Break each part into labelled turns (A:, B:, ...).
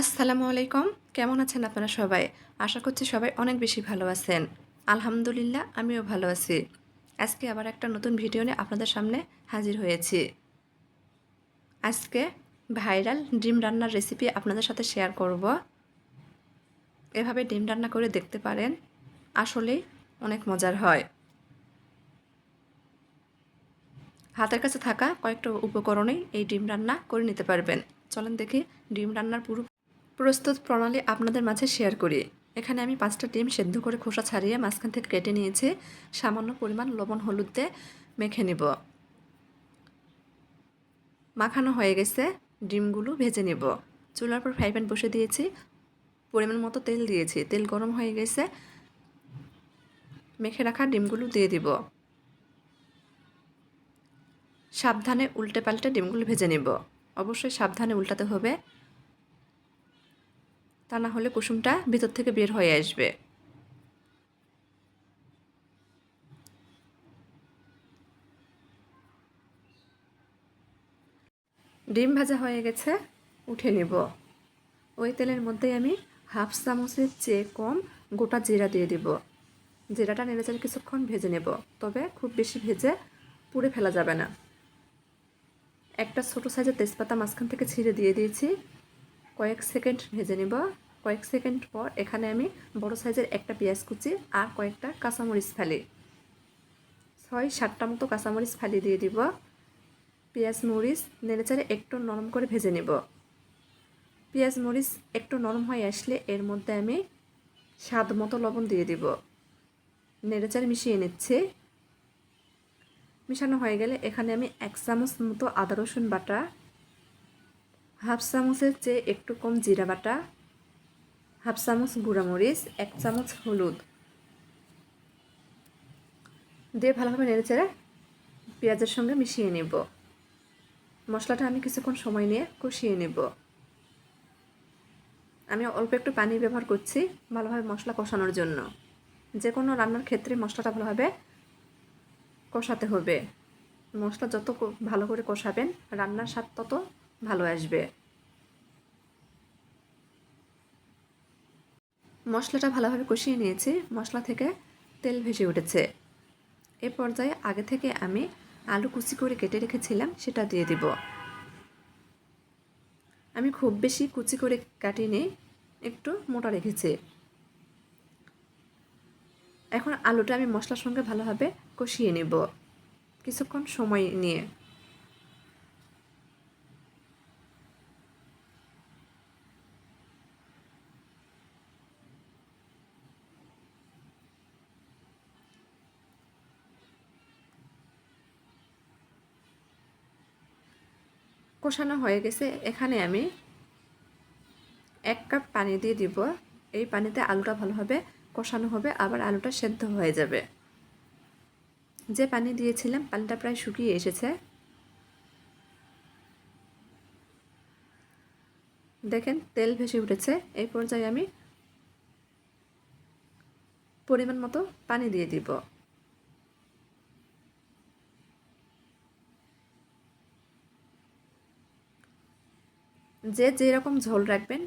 A: আসসালামু আলাইকুম। কেমন আছেন আপনারা সবাই? আশা করছি সবাই অনেক বেশি ভালো আছেন। আলহামদুলিল্লাহ, আমিও ভালো আছি। আজকে আবার একটা নতুন ভিডিও নিয়ে আপনাদের সামনে হাজির হয়েছি। আজকে ভাইরাল ডিম রান্নার রেসিপি আপনাদের সাথে শেয়ার করব। এভাবে ডিম রান্না করে দেখতে পারেন, আসলেই অনেক মজার হয়। হাতের কাছে থাকা কয়েকটা উপকরণেই এই ডিম রান্না করে নিতে পারবেন। চলেন দেখি ডিম রান্নার পুরো প্রস্তুত প্রণালী আপনাদের মাঝে শেয়ার করি। এখানে আমি পাঁচটা ডিম সেদ্ধ করে খোসা ছাড়িয়ে মাঝখান থেকে কেটে নিয়েছি। সামান্য পরিমাণ লবণ হলুদ মেখে নেব। মাখানো হয়ে গেছে, ডিমগুলো ভেজে নেব। চুলার পর ফ্রাই প্যান বসে দিয়েছি, পরিমাণ মতো তেল দিয়েছি। তেল গরম হয়ে গেছে, মেখে রাখা ডিমগুলো দিয়ে দিব। সাবধানে উল্টে পাল্টে ডিমগুলো ভেজে নেব। অবশ্যই সাবধানে উল্টাতে হবে। তা না হলে কুসুমটা ভিতর থেকে বের হয়ে আসবে। ডিম ভাজা হয়ে গেছে, উঠে নেব। ওই তেলের মধ্যেই আমি হাফ চামচের চেয়ে কম গোটা জিরা দিয়ে দিব। জিরাটা নেড়ে চেড়ে কিছুক্ষণ ভেজে নেব, তবে খুব বেশি ভেজে পুড়ে ফেলা যাবে না। একটা ছোটো সাইজের তেজপাতা মাঝখান থেকে ছিঁড়ে দিয়ে দিয়েছি। কয়েক সেকেন্ড ভেজে নেব। কয়েক সেকেন্ড পর এখানে আমি বড় সাইজের একটা পেঁয়াজ কুচি আর কয়েকটা কাঁচামরিচ ফালি। ছয় সাতটা মতো কাঁচামরিচ ফালি দিয়ে দিব। পেঁয়াজ, মরিচ নেড়েচাড়ে একটু নরম করে ভেজে নেব। পেঁয়াজ, মরিচ একটু নরম হয়ে আসলে এর মধ্যে আমি স্বাদ মতো লবণ দিয়ে দিব। নেড়েচাড়ে মিশিয়ে নিচ্ছে। মিশানো হয়ে গেলে এখানে আমি এক চামচ মতো আদা রসুন বাটা হাফ চামচের চেয়ে একটু কম জিরা বাটা, হাফ চামচ গুঁড়ামরিচ এক চামচ হলুদ। দিয়ে ভালোভাবে নেড়েচেড়ে পেঁয়াজের সঙ্গে মিশিয়ে নেব। মশলাটা আমি কিছুক্ষণ সময় নিয়ে কষিয়ে নেব। আমি অল্প একটু পানি ব্যবহার করছি ভালোভাবে মশলা কষানোর জন্য। যে কোনো রান্নার ক্ষেত্রে মশলাটা ভালোভাবে কষাতে হবে। মশলা যত ভালো করে কষাবেন, রান্নার স্বাদ তত ভালো আসবে। মশলাটা ভালোভাবে কষিয়ে নিয়েছি। মশলা থেকে তেল ভেসে উঠেছে। এ পর্যায়ে আগে থেকে আমি আলু কুচি করে কেটে রেখেছিলাম, সেটা দিয়ে দিব। আমি খুব বেশি কুচি করে কাটিয়ে একটু মোটা রেখেছি। এখন আলুটা আমি মশলার সঙ্গে ভালোভাবে কষিয়ে নেব। কিছুক্ষণ সময় নিয়ে। কষানো হয়ে গেছে, এখানে আমি এক কাপ পানি দিয়ে দিব। এই পানিতে আলুটা ভালোভাবে কষানো হবে, আবার আলুটা সেদ্ধ হয়ে যাবে। যে পানি দিয়েছিলাম, পানিটা প্রায় শুকিয়ে এসেছে। দেখেন, তেল ভেসে উঠেছে। এই পর্যায়ে আমি পরিমাণ মতো পানি দিয়ে দিব। যে যেরকম ঝোল রাখবেন,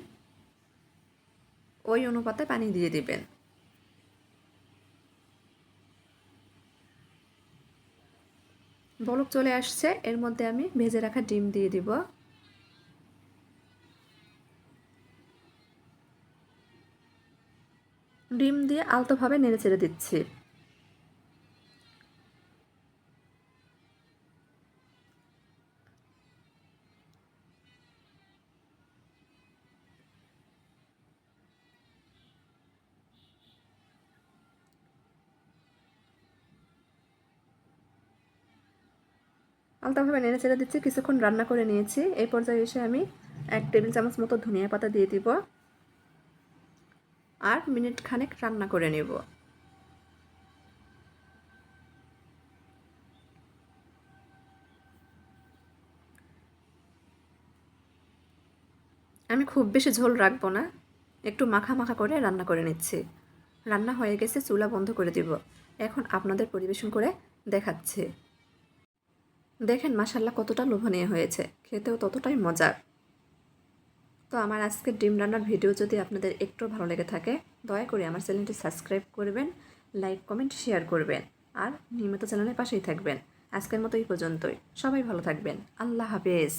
A: ওই অনুপাতে পানি দিয়ে দিবেন। বলক চলে আসছে, এর মধ্যে আমি ভেজে রাখা ডিম দিয়ে দিব। ডিম দিয়ে আলতোভাবে নেড়ে চেড়ে দিচ্ছি। আলতাভাবে নেড়ে চেড়ে দিচ্ছি, কিছুক্ষণ রান্না করে নিয়েছি। এই পর্যায়ে এসে আমি এক টেবিল চামচ মতো ধনিয়া পাতা দিয়ে দিব আর মিনিট খানেক রান্না করে নেব। আমি খুব বেশি ঝোল রাখব না, একটু মাখা মাখা করে রান্না করে নিচ্ছি। রান্না হয়ে গেছে, চুলা বন্ধ করে দিব। এখন আপনাদের পরিবেশন করে দেখাচ্ছে। দেখেন মাসাল্লাহ কতটা লোভনীয় হয়েছে। খেতেও ততটাই মজার। তো আমার আজকের ডিম রান্নার ভিডিও যদি আপনাদের একটু ভালো লেগে থাকে, দয়া করে আমার চ্যানেলটি সাবস্ক্রাইব করবেন, লাইক, কমেন্ট, শেয়ার করবেন আর নিয়মিত চ্যানেলের পাশেই থাকবেন। আজকের মতো এই পর্যন্তই। সবাই ভালো থাকবেন। আল্লাহ হাফেজ।